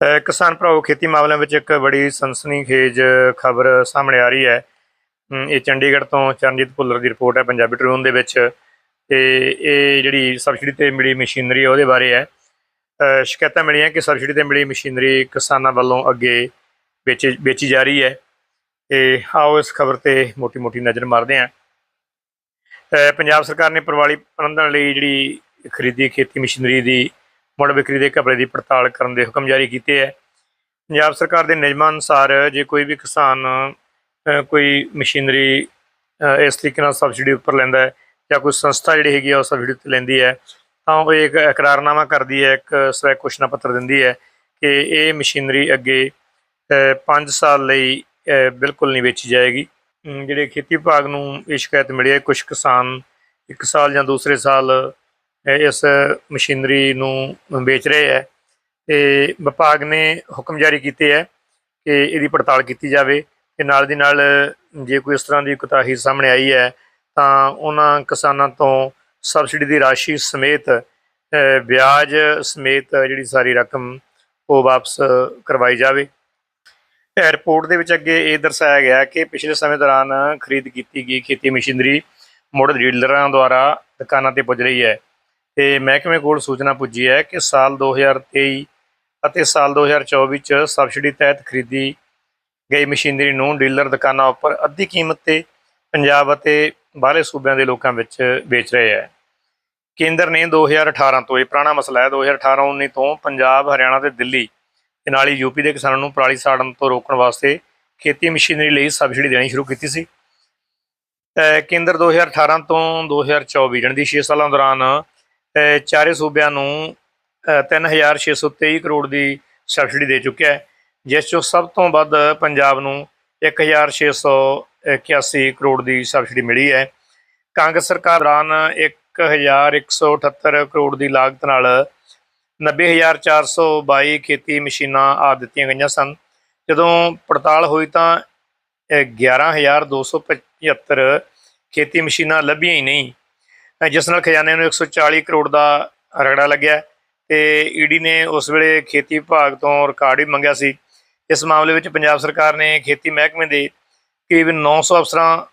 ਕਿਸਾਨ ਭਰਾਓ ਖੇਤੀ ਮਾਮਲਿਆਂ ਵਿੱਚ ਇੱਕ ਬੜੀ ਸਨਸਨੀਖੇਜ ਖਬਰ ਸਾਹਮਣੇ ਆ ਰਹੀ ਹੈ। ਇਹ ਚੰਡੀਗੜ੍ਹ ਤੋਂ ਚਰਨਜੀਤ ਭੁੱਲਰ ਦੀ ਰਿਪੋਰਟ ਹੈ ਪੰਜਾਬੀ ਟ੍ਰਿਬਿਊਨ ਦੇ ਵਿੱਚ ਤੇ ਇਹ ਜਿਹੜੀ ਸਬਸਿਡੀ ਤੇ ਮਿਲੀ ਮਸ਼ੀਨਰੀ ਉਹਦੇ ਬਾਰੇ ਹੈ। ਸ਼ਿਕਾਇਤਾਂ ਮਿਲੀਆਂ ਕਿ ਸਬਸਿਡੀ ਤੇ ਮਿਲੀ ਮਸ਼ੀਨਰੀ ਕਿਸਾਨਾਂ ਵੱਲੋਂ ਅੱਗੇ ਵੇਚੀ ਵੇਚੀ ਜਾ ਰਹੀ ਹੈ। ਤੇ ਆਓ ਇਸ ਖਬਰ ਤੇ ਮੋਟੀ-ਮੋਟੀ ਨਜ਼ਰ ਮਾਰਦੇ ਹਾਂ। ਪੰਜਾਬ ਸਰਕਾਰ ਨੇ ਪਰਵਾਲੀ ਪ੍ਰਬੰਧਨ ਲਈ ਜਿਹੜੀ ਖਰੀਦੀ ਖੇਤੀ ਮਸ਼ੀਨਰੀ ਦੀ ਮੁੜ ਵਿਕਰੀ ਦੇ ਘਪਲੇ ਦੀ ਪੜਤਾਲ ਕਰਨ ਦੇ ਹੁਕਮ ਜਾਰੀ ਕੀਤੇ ਹੈ। ਪੰਜਾਬ ਸਰਕਾਰ ਦੇ ਨਿਯਮਾਂ ਅਨੁਸਾਰ ਜੇ ਕੋਈ ਵੀ ਕਿਸਾਨ ਕੋਈ ਮਸ਼ੀਨਰੀ ਇਸ ਤਰੀਕੇ ਨਾਲ ਸਬਸਿਡੀ ਉੱਪਰ ਲੈਂਦਾ ਹੈ ਜਾਂ ਕੋਈ ਸੰਸਥਾ ਜਿਹੜੀ ਹੈਗੀ ਆ ਉਹ ਸਬਸਿਡੀ ਉੱਤੇ ਲੈਂਦੀ ਹੈ, ਤਾਂ ਉਹ ਇੱਕ ਇਕਰਾਰਨਾਮਾ ਕਰਦੀ ਹੈ, ਇੱਕ ਸਵੈ ਘੋਸ਼ਣਾ ਪੱਤਰ ਦਿੰਦੀ ਹੈ ਕਿ ਇਹ ਮਸ਼ੀਨਰੀ ਅੱਗੇ 5 ਸਾਲ ਲਈ ਬਿਲਕੁਲ ਨਹੀਂ ਵੇਚੀ ਜਾਏਗੀ। ਜਿਹੜੇ ਖੇਤੀ ਵਿਭਾਗ ਨੂੰ ਇਹ ਸ਼ਿਕਾਇਤ ਮਿਲੀ ਹੈ ਕੁਝ ਕਿਸਾਨ ਇੱਕ ਸਾਲ ਜਾਂ ਦੂਸਰੇ ਸਾਲ ਇਸ ਮਸ਼ੀਨਰੀ ਨੂੰ ਵੇਚ ਰਹੇ ਹੈ ਤੇ ਵਿਭਾਗ ਨੇ ਹੁਕਮ ਜਾਰੀ ਕੀਤੇ ਹੈ ਕਿ ਇਹਦੀ ਪੜਤਾਲ ਕੀਤੀ ਜਾਵੇ ਤੇ ਨਾਲ ਦੀ ਨਾਲ ਜੇ ਕੋਈ ਇਸ ਤਰ੍ਹਾਂ ਦੀ ਕੁਤਾਹੀ ਸਾਹਮਣੇ ਆਈ ਹੈ ਤਾਂ ਉਹਨਾਂ ਕਿਸਾਨਾਂ ਤੋਂ ਸਬਸਿਡੀ ਦੀ ਰਾਸ਼ੀ ਸਮੇਤ ਵਿਆਜ ਸਮੇਤ ਜਿਹੜੀ ਸਾਰੀ ਰਕਮ ਉਹ ਵਾਪਸ ਕਰਵਾਈ ਜਾਵੇ। ਇਹ ਰਿਪੋਰਟ ਦੇ ਵਿੱਚ ਅੱਗੇ ਇਹ ਦਰਸਾਇਆ ਗਿਆ ਕਿ ਪਿਛਲੇ ਸਮੇਂ ਦੌਰਾਨ ਖਰੀਦ ਕੀਤੀ ਗਈ ਖੇਤੀ ਮਸ਼ੀਨਰੀ ਮੁੜ ਡੀਲਰਾਂ ਦੁਆਰਾ ਦੁਕਾਨਾਂ ਤੇ ਪੁੱਜ ਰਹੀ ਹੈ। ਤੇ ਮਹਿਕਮੇ ਕੋਲ ਸੂਚਨਾ ਪੁੱਜੀ ਹੈ ਕਿ ਸਾਲ 2023 ਅਤੇ ਸਾਲ 2024 ਚ ਸਬਸਿਡੀ ਤਹਿਤ ਖਰੀਦੀ ਗਈ ਮਸ਼ੀਨਰੀ ਨੂੰ ਡੀਲਰ ਦੁਕਾਨਾਂ ਉੱਪਰ ਅੱਧੀ ਕੀਮਤ ਤੇ ਪੰਜਾਬ ਅਤੇ ਬਾਹਰਲੇ ਸੂਬਿਆਂ ਦੇ ਲੋਕਾਂ ਵਿੱਚ ਵੇਚ ਰਹੇ ਹੈ। ਕੇਂਦਰ ਨੇ 2018 ਤੋਂ ਇਹ ਪੁਰਾਣਾ ਮਸਲਾ ਹੈ। 2018-19 ਤੋਂ ਪੰਜਾਬ, ਹਰਿਆਣਾ ਤੇ ਦਿੱਲੀ ਤੇ ਨਾਲ ਹੀ ਯੂਪੀ ਦੇ ਕਿਸਾਨਾਂ ਨੂੰ ਪਰਾਲੀ ਸਾੜਨ ਤੋਂ ਰੋਕਣ ਵਾਸਤੇ ਖੇਤੀ ਮਸ਼ੀਨਰੀ ਲਈ ਸਬਸਿਡੀ ਦੇਣੀ ਸ਼ੁਰੂ ਕੀਤੀ ਸੀ। ਅਹ ਕੇਂਦਰ 2018 ਤੋਂ 2024 ਜਾਣੀ ਦੀ 6 ਸਾਲਾਂ ਦੌਰਾਨ ਚਾਰੇ ਸੂਬਿਆਂ ਨੂੰ, ਅਹ 3623 ਕਰੋੜ ਦੀ ਸਬਸਿਡੀ ਦੇ ਚੁੱਕਿਆ ਹੈ, ਜਿਸ ਚੋਂ ਸਭ ਤੋਂ ਵੱਧ ਪੰਜਾਬ ਨੂੰ 1681 ਕਰੋੜ ਦੀ ਸਬਸਿਡੀ ਮਿਲੀ ਹੈ। ਕਾਂਗਰਸ ਸਰਕਾਰ ਦੌਰਾਨ 1178 ਕਰੋੜ ਦੀ ਲਾਗਤ ਨਾਲ 90422 ਖੇਤੀ ਮਸ਼ੀਨਾਂ ਆ ਦਿੱਤੀਆਂ ਗਈਆਂ ਸਨ। ਜਦੋਂ ਪੜਤਾਲ ਹੋਈ ਤਾਂ ਅਹ 11275 ਖੇਤੀ ਮਸ਼ੀਨਾਂ ਲੱਭੀਆਂ ਹੀ ਨਹੀਂ। ਜਿਸ ਨਾਲ ਖਜ਼ਾਨੇ ਨੂੰ 140 ਕਰੋੜ ਦਾ ਰਗੜਾ ਲੱਗਿਆ ਤੇ ਈਡੀ ਨੇ ਉਸ ਵੇਲੇ ਖੇਤੀ ਵਿਭਾਗ ਤੋਂ ਰਿਕਾਰਡ ਵੀ ਮੰਗਿਆ ਸੀ। ਇਸ ਮਾਮਲੇ ਵਿੱਚ ਪੰਜਾਬ ਸਰਕਾਰ ਨੇ ਖੇਤੀ ਮਹਿਕਮੇ ਦੇ ਕਰੀਬ 900 ਅਫਸਰਾਂ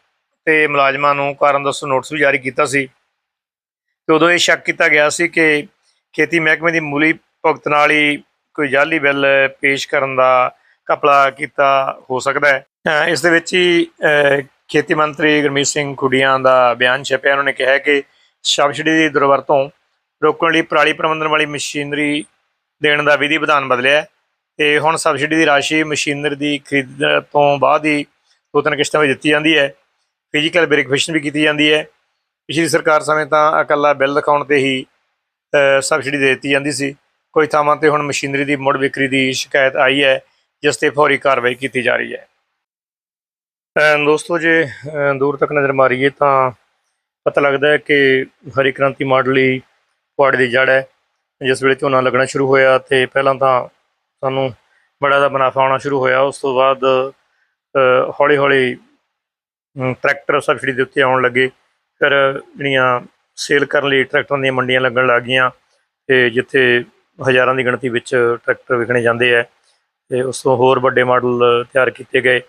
ਤੇ ਮੁਲਾਜ਼ਮਾਂ ਨੂੰ ਕਾਰਨ ਦੱਸੋ ਨੋਟਿਸ ਵੀ ਜਾਰੀ ਕੀਤਾ ਸੀ। ਤੇ ਉਦੋਂ ਇਹ ਸ਼ੱਕ ਕੀਤਾ ਗਿਆ ਸੀ ਕਿ ਖੇਤੀ ਮਹਿਕਮੇ ਦੀ ਮੂਲੀ ਭੁਗਤ ਨਾਲ ਹੀ ਕੋਈ ਜਾਲੀ ਬਿੱਲ ਪੇਸ਼ ਕਰਨ ਦਾ ਕਪਲਾ ਕੀਤਾ ਹੋ ਸਕਦਾ ਹੈ। ਇਸ ਦੇ ਵਿੱਚ ਹੀ ਖੇਤੀ ਮੰਤਰੀ ਗੁਰਮੀਤ ਸਿੰਘ ਖੁੱਡੀਆਂ ਦਾ ਬਿਆਨ ਛਪਿਆ। ਉਹਨਾਂ ਨੇ ਕਿਹਾ ਕਿ ਸਬਸਿਡੀ ਦੀ ਦੁਰਵਰਤੋਂ ਰੋਕਣ ਲਈ ਪਰਾਲੀ ਪ੍ਰਬੰਧਨ ਵਾਲੀ ਮਸ਼ੀਨਰੀ ਦੇਣ ਦਾ ਵਿਧੀ ਵਿਧਾਨ ਬਦਲਿਆ ਹੈ ਤੇ ਹੁਣ ਸਬਸਿਡੀ ਦੀ ਰਾਸ਼ੀ ਮਸ਼ੀਨਰੀ ਦੀ ਖਰੀਦ ਤੋਂ ਬਾਅਦ ਹੀ ਦੋ ਤਿੰਨ ਕਿਸ਼ਤਾਂ ਵਿੱਚ ਦਿੱਤੀ ਜਾਂਦੀ ਹੈ। ਫਿਜ਼ੀਕਲ ਵੈਰੀਫਿਕੇਸ਼ਨ ਵੀ ਕੀਤੀ ਜਾਂਦੀ ਹੈ। ਪਿਛਲੀ ਸਰਕਾਰ ਸਮੇਂ ਤਾਂ ਇਕੱਲਾ ਬਿੱਲ ਦਿਖਾਉਣ ਤੇ ਹੀ ਸਬਸਿਡੀ ਦੇ ਦਿੱਤੀ ਜਾਂਦੀ ਸੀ। ਕੋਈ ਥਾਵਾਂ ਤੇ ਹੁਣ ਮਸ਼ੀਨਰੀ ਦੀ ਮੁੜ ਵਿਕਰੀ ਦੀ ਸ਼ਿਕਾਇਤ ਆਈ ਹੈ, ਜਿਸ ਤੇ ਫੌਰੀ ਕਾਰਵਾਈ ਕੀਤੀ ਜਾ ਰਹੀ ਹੈ। ਦੋਸਤੋ ਜੇ ਦੂਰ ਤੱਕ ਨਜ਼ਰ ਮਾਰੀਏ ਤਾਂ ਪਤਾ ਲੱਗਦਾ ਹੈ ਕਿ ਹਰੀ ਕ੍ਰਾਂਤੀ ਮਾਡਲ ਹੀ ਪੁਆੜ ਦੀ ਜੜ ਹੈ। ਜਿਸ ਵੇਲੇ ਝੋਨਾ ਲੱਗਣਾ ਸ਼ੁਰੂ ਹੋਇਆ ਤੇ ਪਹਿਲਾਂ ਤਾਂ ਸਾਨੂੰ ਬੜਾ ਦਾ ਮੁਨਾਫਾ ਆਉਣਾ ਸ਼ੁਰੂ ਹੋਇਆ। ਉਸ ਤੋਂ ਬਾਅਦ ਹੌਲੀ ਹੌਲੀ ਟਰੈਕਟਰ ਸਬਸਿਡੀ ਦੇ ਉੱਤੇ ਆਉਣ ਲੱਗੇ। ਫਿਰ ਜਿਹੜੀਆਂ ਸੇਲ ਕਰਨ ਲਈ ਟਰੈਕਟਰਾਂ ਦੀਆਂ ਮੰਡੀਆਂ ਲੱਗਣ ਲੱਗ ਗਈਆਂ ਤੇ ਜਿੱਥੇ ਹਜ਼ਾਰਾਂ ਦੀ ਗਿਣਤੀ ਵਿੱਚ ਟਰੈਕਟਰ ਵਿਕਣੇ ਜਾਂਦੇ ਆ ਤੇ ਉਸ ਤੋਂ ਹੋਰ ਵੱਡੇ ਮਾਡਲ ਤਿਆਰ ਕੀਤੇ ਗਏ।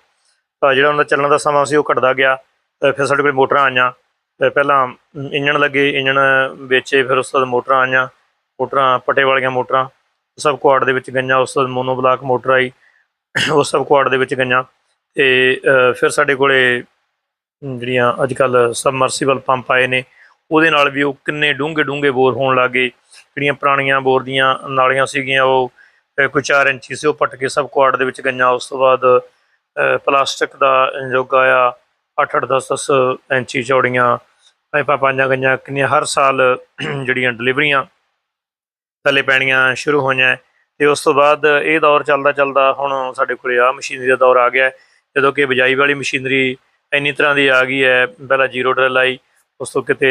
ਤਾਂ ਜਿਹੜਾ ਉਹਨਾਂ ਦਾ ਚੱਲਣ ਦਾ ਸਮਾਂ ਸੀ ਉਹ ਘਟਦਾ ਗਿਆ। ਫਿਰ ਸਾਡੇ ਕੋਲ ਮੋਟਰਾਂ ਆਈਆਂ। ਪਹਿਲਾਂ ਇੰਜਣ ਲੱਗੇ, ਇੰਜਣ ਵੇਚੇ, ਫਿਰ ਉਸ ਤੋਂ ਬਾਅਦ ਮੋਟਰਾਂ ਆਈਆਂ, ਮੋਟਰਾਂ, ਪਟੇ ਵਾਲੀਆਂ ਮੋਟਰਾਂ, ਸਭ ਕੁਆਡ ਦੇ ਵਿੱਚ ਗਈਆਂ, ਉਸ ਤੋਂ ਬਾਅਦ ਮੋਨੋ ਬਲਾਕ ਮੋਟਰ ਆਈ, ਉਹ ਸਭ ਕੁਆਡ ਦੇ ਵਿੱਚ ਗਈਆਂ ਤੇ ਫਿਰ ਸਾਡੇ ਕੋਲੇ ਜਿਹੜੀਆਂ ਅੱਜ ਕੱਲ ਸਬਮਰਸੀਬਲ ਪੰਪ ਆਏ ਨੇ, ਉਹਦੇ ਨਾਲ ਵੀ ਉਹ ਕਿੰਨੇ ਡੂੰਘੇ ਡੂੰਘੇ ਬੋਰ ਹੋਣ ਲੱਗੇ ਜਿਹੜੀਆਂ ਪੁਰਾਣੀਆਂ ਬੋਰ ਦੀਆਂ ਨਾਲੀਆਂ ਸੀਗੀਆਂ, ਉਹ ਕੋਈ 4 ਇੰਚੀ ਸੀ, ਉਹ ਪੱਟ ਕੇ ਸਭ ਕੁਆਡ ਦੇ ਵਿੱਚ ਗਈਆਂ, ਉਸ ਤੋਂ ਬਾਅਦ ਪਲਾਸਟਿਕ ਦਾ ਯੁੱਗ ਆਇਆ 8-8 10-10 ਇੰਚੀ ਚੌੜੀਆਂ ਪਾਈਪਾਂ ਪਾਈਆਂ ਗਈਆਂ। ਕਿੰਨੀਆਂ ਹਰ ਸਾਲ ਜਿਹੜੀਆਂ ਡਿਲੀਵਰੀਆਂ ਥੱਲੇ ਪੈਣੀਆਂ ਸ਼ੁਰੂ ਹੋਈਆਂ ਤੇ ਉਸ ਤੋਂ ਬਾਅਦ ਇਹ ਦੌਰ ਚੱਲਦਾ ਚੱਲਦਾ ਹੁਣ ਸਾਡੇ ਕੋਲੇ ਆ ਮਸ਼ੀਨਰੀ ਦਾ ਦੌਰ ਆ ਗਿਆ ਜਦੋਂ ਕਿ ਬਿਜਾਈ ਵਾਲੀ ਮਸ਼ੀਨਰੀ ਇੰਨੀ ਤਰ੍ਹਾਂ ਦੀ ਆ ਗਈ ਹੈ, ਪਹਿਲਾਂ ਜ਼ੀਰੋ ਡਰਿਲ ਆਈ, ਉਸ ਤੋਂ ਕਿਤੇ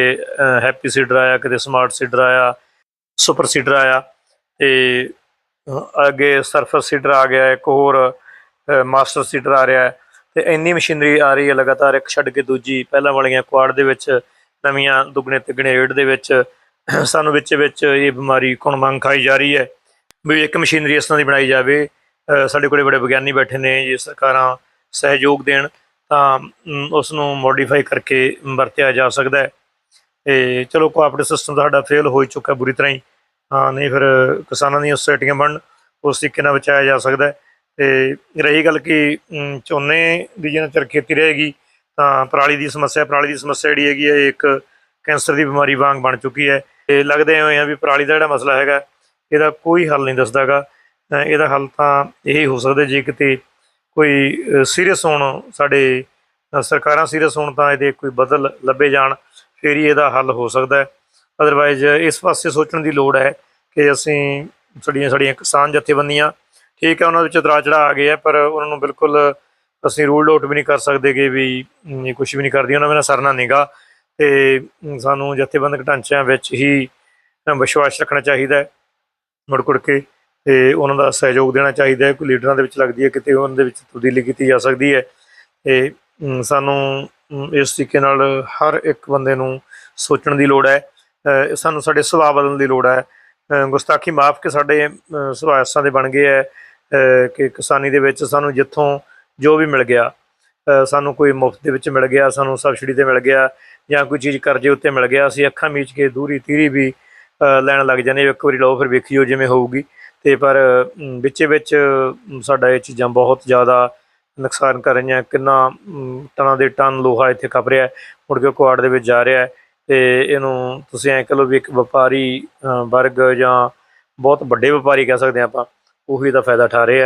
ਹੈਪੀ ਸੀਡਰ ਆਇਆ, ਕਿਤੇ ਸਮਾਰਟ ਸੀਡਰ ਆਇਆ, ਸੁਪਰ ਸੀਡਰ ਆਇਆ, ਤੇ ਅੱਗੇ ਸਰਫਸ ਸੀਡਰ ਆ ਗਿਆ, ਇੱਕ ਹੋਰ ਮਾਸਟਰ ਸੀਡਰ ਆ ਰਿਹਾ ਤੇ ਇੰਨੀ ਮਸ਼ੀਨਰੀ ਆ ਰਹੀ ਹੈ ਲਗਾਤਾਰ, ਇੱਕ ਛੱਡ ਕੇ ਦੂਜੀ, ਪਹਿਲਾਂ ਵਾਲੀਆਂ ਕੁਆੜ ਦੇ ਵਿੱਚ, ਨਵੀਆਂ ਦੁੱਗਣੇ ਤਿੱਗਣੇ ਰੇਟ ਦੇ ਵਿੱਚ, ਸਾਨੂੰ ਵਿੱਚ ਵਿੱਚ ਇਹ ਬਿਮਾਰੀ ਕੁਣ ਮੰਗ ਖਾਈ ਜਾ ਰਹੀ ਹੈ। ਵੀ ਇੱਕ ਮਸ਼ੀਨਰੀ ਇਸ ਤਰ੍ਹਾਂ ਦੀ ਬਣਾਈ ਜਾਵੇ ਸਾਡੇ ਕੋਲੇ ਬੜੇ ਵਿਗਿਆਨੀ ਬੈਠੇ ਨੇ, ਜੇ ਸਰਕਾਰਾਂ ਸਹਿਯੋਗ ਦੇਣ, ਤਾਂ ਉਸ ਨੂੰ ਮੋਡੀਫਾਈ ਕਰਕੇ ਵਰਤਿਆ ਜਾ ਸਕਦਾ ਹੈ। ਤੇ ਚਲੋ ਕੋਆਪਰੇਟਿਵ ਸਿਸਟਮ ਸਾਡਾ ਫੇਲ ਹੋ ਚੁੱਕਾ ਬੁਰੀ ਤਰ੍ਹਾਂ ਹੀ। ਹਾਂ, ਨਹੀਂ ਫਿਰ ਕਿਸਾਨਾਂ ਦੀਆਂ ਸੋਸਾਇਟੀਆਂ ਬਣਨ, ਉਸ ਤਰੀਕੇ ਨਾਲ ਬਚਾਇਆ ਜਾ ਸਕਦਾ ਹੈ। ਤੇ ਰਹੀ ਗੱਲ ਕਿ ਝੋਨੇ ਦੀ ਜਿੰਨਾ ਚਿਰ ਖੇਤੀ ਰਹੇਗੀ, ਤਾਂ ਪਰਾਲੀ ਦੀ ਸਮੱਸਿਆ, ਪਰਾਲੀ ਦੀ ਸਮੱਸਿਆ ਜਿਹੜੀ ਹੈਗੀ ਹੈ, ਇਹ ਇੱਕ ਕੈਂਸਰ ਦੀ ਬਿਮਾਰੀ ਵਾਂਗ ਬਣ ਚੁੱਕੀ ਹੈ। ਤੇ ਲੱਗਦੇ ਹੋਏ ਆ ਵੀ ਪਰਾਲੀ ਦਾ ਜਿਹੜਾ ਮਸਲਾ ਹੈਗਾ, ਇਹਦਾ ਕੋਈ ਹੱਲ ਨਹੀਂ ਦੱਸਦਾਗਾ ਇਹਦਾ ਹੱਲ ਤਾਂ ਇਹ ਹੋ ਸਕਦਾ ਜੇ ਕਿਤੇ ਕੋਈ ਸੀਰੀਅਸ ਹੋਣ ਸਾਡੇ ਸਰਕਾਰਾਂ ਸੀਰੀਅਸ ਹੋਣ ਤਾਂ ਇਹਦੇ ਕੋਈ ਬਦਲ ਲੱਭੇ ਜਾਣ, ਫਿਰ ਹੀ ਇਹਦਾ ਹੱਲ ਹੋ ਸਕਦਾ ਹੈ। ਅਦਰਵਾਈਜ਼ ਇਸ ਪਾਸੇ ਸੋਚਣ ਦੀ ਲੋੜ ਹੈ ਕਿ ਅਸੀਂ, ਸਾਡੀਆਂ ਸਾਡੀਆਂ ਕਿਸਾਨ ਜਥੇਬੰਦੀਆਂ ਠੀਕ ਹੈ ਉਹਨਾਂ ਵਿੱਚ ਉਤਰਾਅ ਚੜ੍ਹਾਅ ਆ ਗਏ ਆ ਪਰ ਉਹਨਾਂ ਨੂੰ ਬਿਲਕੁਲ ਅਸੀਂ ਰੂਲ ਆਊਟ ਵੀ ਨਹੀਂ ਕਰ ਸਕਦੇ ਕਿ ਵੀ ਅਮ, ਕੁਝ ਵੀ ਨਹੀਂ ਕਰਦੀ ਉਹਨਾਂ ਬਿਨਾਂ ਸਰਨਾ ਨਿਗਾ ਤੇ ਅਮ, ਸਾਨੂੰ ਜਥੇਬੰਦਕ ਢਾਂਚਿਆਂ ਵਿੱਚ ਹੀ ਵਿਸ਼ਵਾਸ ਰੱਖਣਾ ਚਾਹੀਦਾ ਹੈ ਮੁੜ ਕੁੜ ਕੇ ਤੇ ਉਹਨਾਂ ਦਾ ਸਹਿਯੋਗ ਦੇਣਾ ਚਾਹੀਦਾ ਹੈ। ਕੋਈ ਲੀਡਰਾਂ ਦੇ ਵਿੱਚ ਲੱਗਦੀ ਹੈ ਕਿਤੇ ਉਹਨਾਂ ਦੇ ਵਿੱਚ ਤਬਦੀਲੀ ਕੀਤੀ ਜਾ ਸਕਦੀ ਹੈ। ਤੇ ਸਾਨੂੰ ਇਸ ਤਰੀਕੇ ਨਾਲ ਹਰ ਇੱਕ ਬੰਦੇ ਨੂੰ ਸੋਚਣ ਦੀ ਲੋੜ ਹੈ। ਸਾਨੂੰ ਸਾਡੇ ਸੁਭਾਅ ਬਦਲਣ ਦੀ ਲੋੜ ਹੈ। ਗੁਸਤਾਖੀ ਮਾਫ ਕੇ ਸਾਡੇ ਸੁਭਾਅ ਦੇ ਬਣ ਗਏ ਹੈ। ਕਿ ਕਿਸਾਨੀ ਦੇ ਵਿੱਚ ਸਾਨੂੰ ਜਿੱਥੋਂ ਜੋ ਵੀ ਮਿਲ ਗਿਆ ਸਾਨੂੰ ਕੋਈ ਮੁਫਤ ਦੇ ਵਿੱਚ ਮਿਲ ਗਿਆ, ਸਾਨੂੰ ਸਬਸਿਡੀ ਤੇ ਮਿਲ ਗਿਆ ਜਾਂ ਕੋਈ ਚੀਜ਼ ਕਰਜ਼ੇ ਉੱਤੇ ਮਿਲ ਗਿਆ, ਅਸੀਂ ਅੱਖਾਂ ਮੀਚ ਕੇ ਦੂਰੀ ਤੀਰੀ ਵੀ ਲੈਣ ਲੱਗ ਜਾਂਦੇ ਇੱਕ ਵਾਰੀ ਲਓ ਫਿਰ ਵੇਖੀਓ ਜਿਵੇਂ ਹੋਊਗੀ। ਤੇ ਪਰ ਵਿੱਚੇ ਵਿੱਚ ਸਾਡਾ ਇਹ ਚੀਜ਼ਾਂ ਬਹੁਤ ਜ਼ਿਆਦਾ ਨੁਕਸਾਨ ਕਰ ਰਹੀਆਂ, ਕਿੰਨਾ ਟਨਾਂ ਦੇ ਟਨ ਲੋਹਾ ਇੱਥੇ ਖਪ ਰਿਹਾ, ਮੁੜ ਕੇ ਕੁਆੜ ਦੇ ਵਿੱਚ ਜਾ ਰਿਹਾ ਹੈ। ਤੇ ਇਹਨੂੰ ਤੁਸੀਂ ਐਂ ਕਹ ਲਓ ਵੀ ਇੱਕ ਵਪਾਰੀ ਵਰਗ ਜਾਂ ਬਹੁਤ ਵੱਡੇ ਵਪਾਰੀ ਕਹਿ ਸਕਦੇ ਹਾਂ ਆਪਾਂ। ਉਹੀ ਦਾ ਫਾਇਦਾ ਉਠਾ ਰਹੇ ਆ।